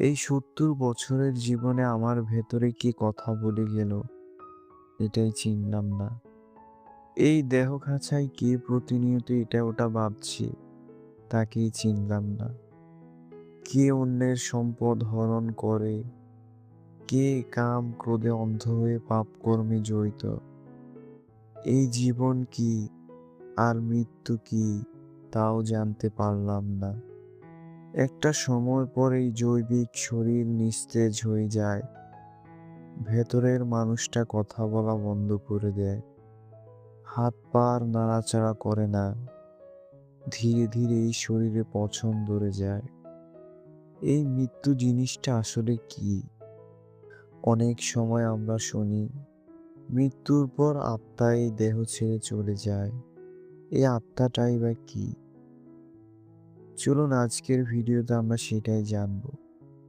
এই সত্তর বছরের জীবনে আমার ভেতরে কি কথা বলে গেল? এটাই চিনলাম না। এই দেহ খাঁচায় কে প্রতিনিয়ত এটা ওটা ভাবছে, তাকেই চিনলাম না। কে অন্যের সম্পদ হরণ করে, কে কাম ক্রোধে অন্ধ হয়ে পাপ কর্মে জড়িত। এই জীবন কি আর মৃত্যু কি, তাও জানতে পারলাম না। একটা সময় পর এই জৈবিক শরীর নিস্তেজ হয়ে যায়। ভেতরের মানুষটা কথা বলা বন্ধ করে দেয়। হাত পার নাড়াচাড়া করে না। ধীরে ধীরে এই শরীরে পছন্দ ধরে যায়। এই মৃত্যু জিনিসটা আসলে কি? অনেক সময় আমরা শুনি, মৃত্যুর পর আত্মা এই দেহ ছেড়ে চলে যায়। এই আত্মাটাই বা কি? চলুন আজকের ভিডিওতে আমরা সেটাই জানব।